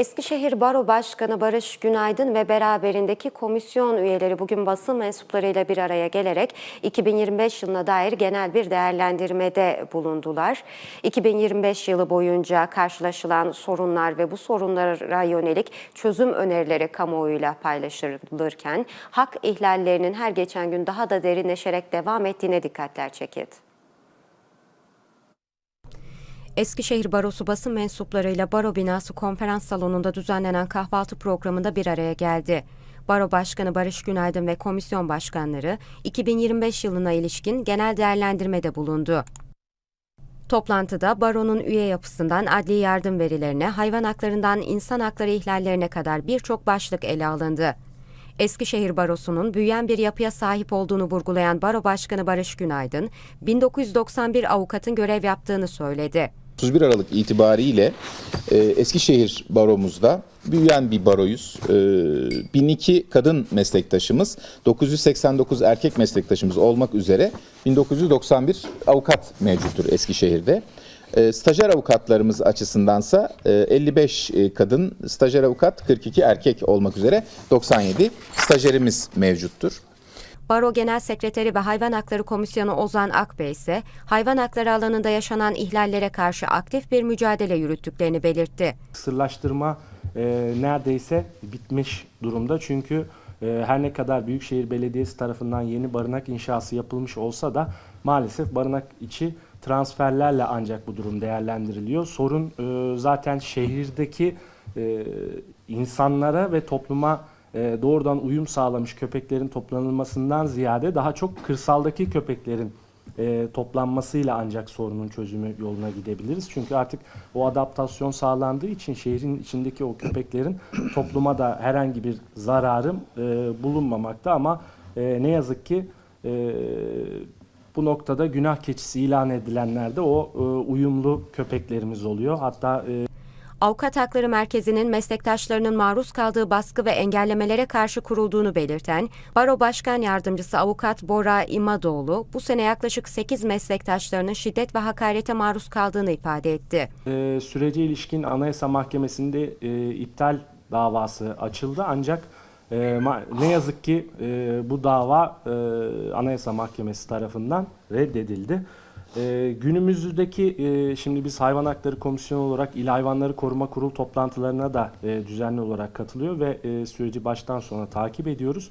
Eskişehir Baro Başkanı Barış Günaydın ve beraberindeki komisyon üyeleri bugün basın mensuplarıyla bir araya gelerek 2025 yılına dair genel bir değerlendirmede bulundular. 2025 yılı boyunca karşılaşılan sorunlar ve bu sorunlara yönelik çözüm önerileri kamuoyuyla paylaşılırken hak ihlallerinin her geçen gün daha da derinleşerek devam ettiğine dikkatler çekildi. Eskişehir Barosu basın mensuplarıyla Baro binası konferans salonunda düzenlenen kahvaltı programında bir araya geldi. Baro Başkanı Barış Günaydın ve komisyon başkanları 2025 yılına ilişkin genel değerlendirmede bulundu. Toplantıda baronun üye yapısından adli yardım verilerine, hayvan haklarından insan hakları ihlallerine kadar birçok başlık ele alındı. Eskişehir Barosu'nun büyüyen bir yapıya sahip olduğunu vurgulayan Baro Başkanı Barış Günaydın, 1991 avukatın görev yaptığını söyledi. 31 Aralık itibariyle e, Eskişehir baromuzda büyüyen bir baroyuz. E, 1002 kadın meslektaşımız, 989 erkek meslektaşımız olmak üzere 1991 avukat mevcuttur Eskişehir'de. E, stajyer avukatlarımız açısındansa e, 55 e, kadın stajyer avukat, 42 erkek olmak üzere 97 stajyerimiz mevcuttur. Baro Genel Sekreteri ve Hayvan Hakları Komisyonu Ozan Akbey ise hayvan hakları alanında yaşanan ihlallere karşı aktif bir mücadele yürüttüklerini belirtti. Sırlaştırma e, neredeyse bitmiş durumda. Çünkü e, her ne kadar Büyükşehir Belediyesi tarafından yeni barınak inşası yapılmış olsa da maalesef barınak içi transferlerle ancak bu durum değerlendiriliyor. Sorun e, zaten şehirdeki e, insanlara ve topluma e, doğrudan uyum sağlamış köpeklerin toplanılmasından ziyade daha çok kırsaldaki köpeklerin e, toplanmasıyla ancak sorunun çözümü yoluna gidebiliriz. Çünkü artık o adaptasyon sağlandığı için şehrin içindeki o köpeklerin topluma da herhangi bir zararı e, bulunmamakta ama e, ne yazık ki e, bu noktada günah keçisi ilan edilenler de o e, uyumlu köpeklerimiz oluyor. Hatta e, Avukat Hakları Merkezi'nin meslektaşlarının maruz kaldığı baskı ve engellemelere karşı kurulduğunu belirten Baro Başkan Yardımcısı Avukat Bora İmadoğlu bu sene yaklaşık 8 meslektaşlarının şiddet ve hakarete maruz kaldığını ifade etti. e, sürece ilişkin Anayasa Mahkemesi'nde e, iptal davası açıldı ancak e, ne yazık ki e, bu dava e, Anayasa Mahkemesi tarafından reddedildi. E, günümüzdeki e, şimdi biz Hayvan Hakları Komisyonu olarak İl Hayvanları Koruma Kurulu toplantılarına da e, düzenli olarak katılıyor ve e, süreci baştan sona takip ediyoruz.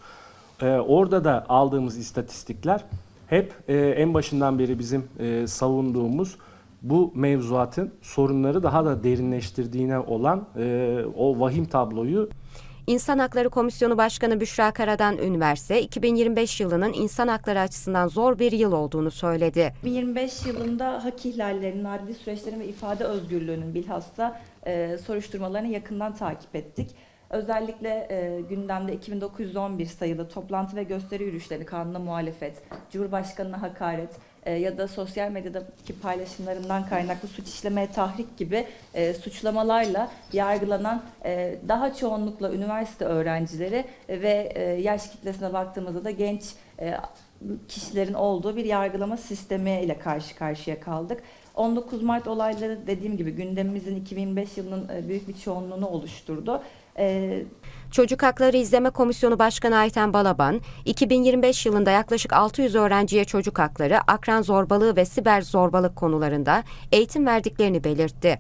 E, orada da aldığımız istatistikler hep e, en başından beri bizim e, savunduğumuz bu mevzuatın sorunları daha da derinleştirdiğine olan e, o vahim tabloyu İnsan Hakları Komisyonu Başkanı Büşra Karadan Ünverse 2025 yılının insan hakları açısından zor bir yıl olduğunu söyledi. 2025 yılında hak ihlallerinin, adli süreçlerin ve ifade özgürlüğünün bilhassa e, soruşturmalarını yakından takip ettik. Özellikle e, gündemde 2911 sayılı toplantı ve gösteri yürüyüşleri kanuna muhalefet, Cumhurbaşkanına hakaret e, ya da sosyal medyadaki paylaşımlarından kaynaklı suç işlemeye tahrik gibi e, suçlamalarla yargılanan e, daha çoğunlukla üniversite öğrencileri ve e, yaş kitlesine baktığımızda da genç e, kişilerin olduğu bir yargılama sistemi ile karşı karşıya kaldık. 19 Mart olayları dediğim gibi gündemimizin 2025 yılının e, büyük bir çoğunluğunu oluşturdu. E, Çocuk Hakları İzleme Komisyonu Başkanı Ayten Balaban, 2025 yılında yaklaşık 600 öğrenciye çocuk hakları, akran zorbalığı ve siber zorbalık konularında eğitim verdiklerini belirtti.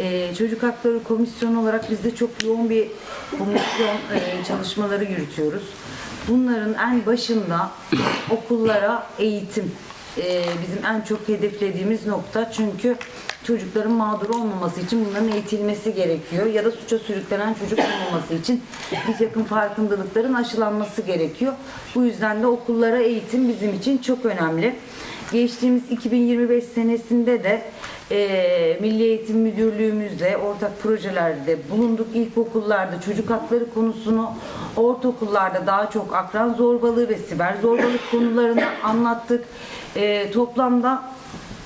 Ee, Çocuk Hakları Komisyonu olarak biz de çok yoğun bir komisyon e, çalışmaları yürütüyoruz. Bunların en başında okullara eğitim e, bizim en çok hedeflediğimiz nokta. Çünkü çocukların mağdur olmaması için bunların eğitilmesi gerekiyor. Ya da suça sürüklenen çocuk olmaması için bir takım farkındalıkların aşılanması gerekiyor. Bu yüzden de okullara eğitim bizim için çok önemli. Geçtiğimiz 2025 senesinde de e, Milli Eğitim Müdürlüğümüzle ortak projelerde bulunduk. İlkokullarda çocuk hakları konusunu, ortaokullarda daha çok akran zorbalığı ve siber zorbalık konularını anlattık. E, toplamda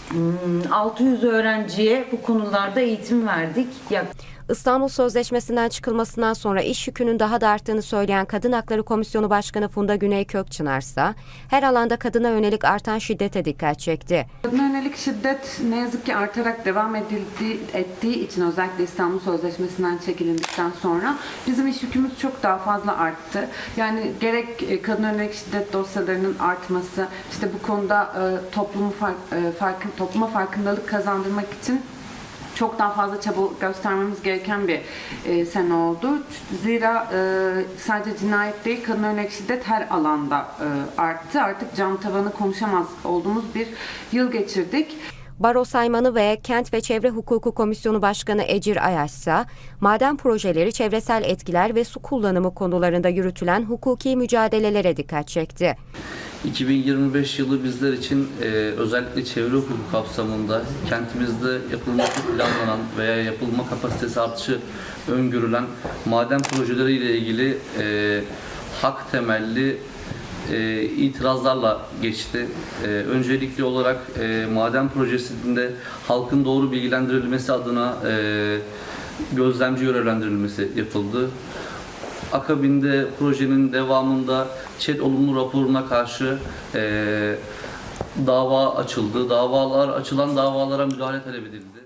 hmm, 600 öğrenciye bu konularda eğitim verdik. Yak- İstanbul Sözleşmesi'nden çıkılmasından sonra iş yükünün daha da arttığını söyleyen Kadın Hakları Komisyonu Başkanı Funda Güney Kökçınar ise her alanda kadına yönelik artan şiddete dikkat çekti. Kadına yönelik şiddet ne yazık ki artarak devam edildiği, ettiği için özellikle İstanbul Sözleşmesi'nden çekilindikten sonra bizim iş yükümüz çok daha fazla arttı. Yani gerek e, kadına yönelik şiddet dosyalarının artması, işte bu konuda e, toplumu fark, e, farkın, topluma farkındalık kazandırmak için çok daha fazla çaba göstermemiz gereken bir e, sene oldu. Zira e, sadece cinayet değil, kadın yönelik şiddet her alanda e, arttı. Artık cam tavanı konuşamaz olduğumuz bir yıl geçirdik. Baro Saymanı ve Kent ve Çevre Hukuku Komisyonu Başkanı Ecir Ayaş ise maden projeleri, çevresel etkiler ve su kullanımı konularında yürütülen hukuki mücadelelere dikkat çekti. 2025 yılı bizler için e, özellikle çevre hukuku kapsamında kentimizde yapılması planlanan veya yapılma kapasitesi artışı öngörülen maden projeleriyle ilgili e, hak temelli e, itirazlarla geçti. E, öncelikli olarak e, maden projesinde halkın doğru bilgilendirilmesi adına e, gözlemci görevlendirilmesi yapıldı. Akabinde projenin devamında ÇED olumlu raporuna karşı eee, dava açıldı. Davalar açılan davalara müdahale talep edildi.